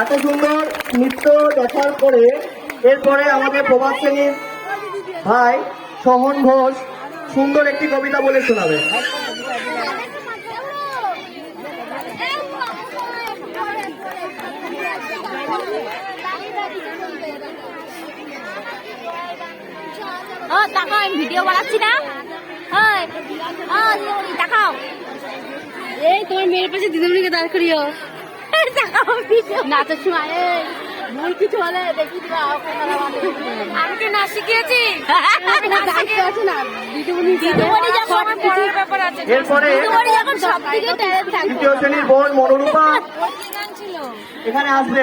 এত সুন্দর নৃত্য দেখার পরে এরপরে আমাদের প্রভাত শ্রেণির ভাই সোহন ঘোষ সুন্দর একটি কবিতা বলে শোনাবে। ও তাকাও আমি ভিডিও বানাচ্ছি না? ওই ও এই তোমার মেয়ের পাশে দিদিমণিকে দাঁড় করিও নাচের সময় ভুল কিছু হলে দেখি দিবা আমি কি শিখিয়েছি? দায়িত্ব আছে না দিদিমণি দিদিমণি যখন ব্যাপার আছে। এরপরে যখন সব দিকে ট্যালেন্ট থাকবে। তৃতীয় শ্রেণির বোন মনোরূপা। এখানে আসবে।